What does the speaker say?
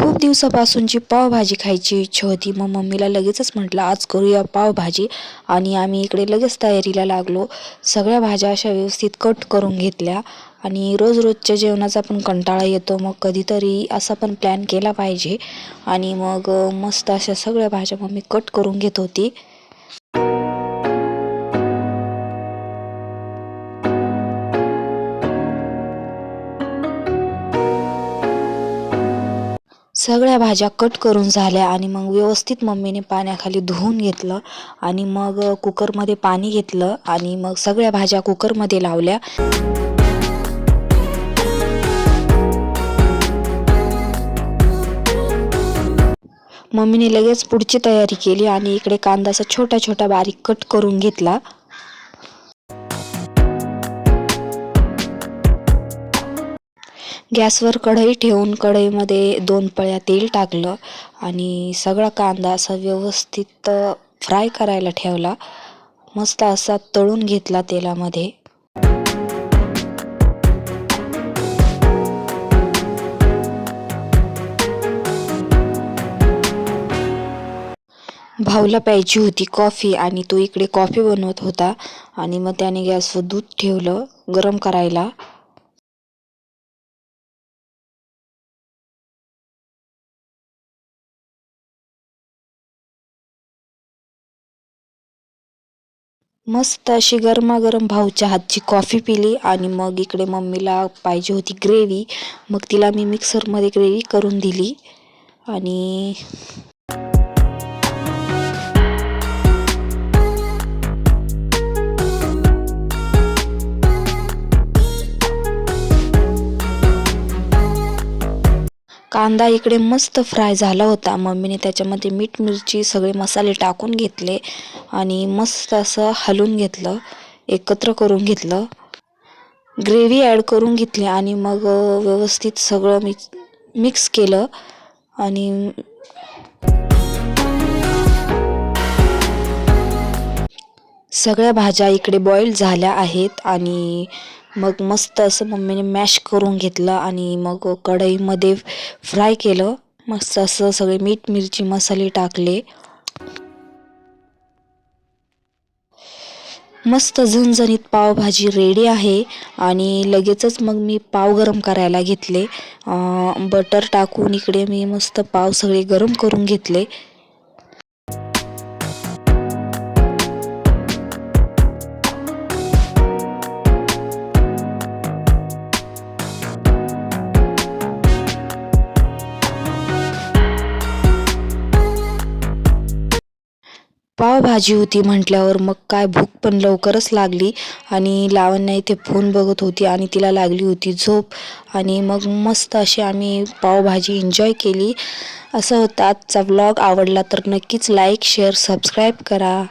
खूप दिवसापासूनची पावभाजी खायची इच्छा होती मग मम्मीला लगेचच म्हटलं आज करूया पावभाजी. आणि आम्ही इकडे लगेच तयारीला लागलो. सगळ्या भाज्या अशा व्यवस्थित कट करून घेतल्या आणि रोज रोजच्या जेवणाचा पण कंटाळा येतो. मग कधीतरी असा पण प्लॅन केला पाहिजे. आणि मग मस्त अशा सगळ्या भाज्या मम्मी कट करून घेत होती. सगळ्या भाज्या कट करून झाल्या आणि मग व्यवस्थित मम्मीने पाण्याखाली धुवून घेतलं आणि मग कुकरमध्ये पाणी घेतलं आणि मग सगळ्या भाज्या कुकरमध्ये लावल्या. मम्मीने लगेच पुढची तयारी केली आणि इकडे कांदाचा छोटा छोटा बारीक कट करून घेतला. गॅसवर कढई ठेवून कढईमध्ये दोन पळ्या तेल टाकलं आणि सगळा कांदा असा व्यवस्थित फ्राय करायला ठेवला. मस्त असा तळून घेतला तेलामध्ये. भाऊला प्यायची होती कॉफी आणि तो इकडे कॉफी बनवत होता आणि मग त्याने गॅसवर दूध ठेवलं गरम करायला. मस्त अशी गरमागरम भाऊच्या हातची कॉफी पिली आणि मग इकडे मम्मीला पाहिजे होती ग्रेव्ही मग तिला मी मिक्सरमध्ये ग्रेव्ही करून दिली. आणि कांदा इकडे मस्त फ्राय झाला होता. मम्मीने त्याच्यामध्ये मीठ मिरची सगळे मसाले टाकून घेतले आणि मस्त असं हलवून घेतलं एकत्र करून घेतलं. ग्रेव्ही ॲड करून घेतली आणि मग व्यवस्थित सगळं मिक्स मिक्स केलं आणि सगळ्या भाज्या इकडे बॉईल झाल्या आहेत आणि मग मस्त असं मम्मीने मॅश करून घेतलं आणि मग कढईमध्ये फ्राय केलं. मस्त असं सगळे मीठ मिरची मसाले टाकले. मस्त झणझणीत पावभाजी रेडी आहे आणि लगेचच मग मी पाव गरम करायला घेतले. बटर टाकून इकडे मी मस्त पाव सगळे गरम करून घेतले. पावभाजी होती म्हटल्यावर मग काय भूक पण लवकरच लागली आणि लावण्या इथे फोन बघत होती आणि तिला लागली होती झोप. आणि मग मस्त अशी आम्ही पावभाजी एन्जॉय केली. असं होतं आजचा व्लॉग आवडला तर नक्कीच लाईक शेअर सबस्क्राईब करा.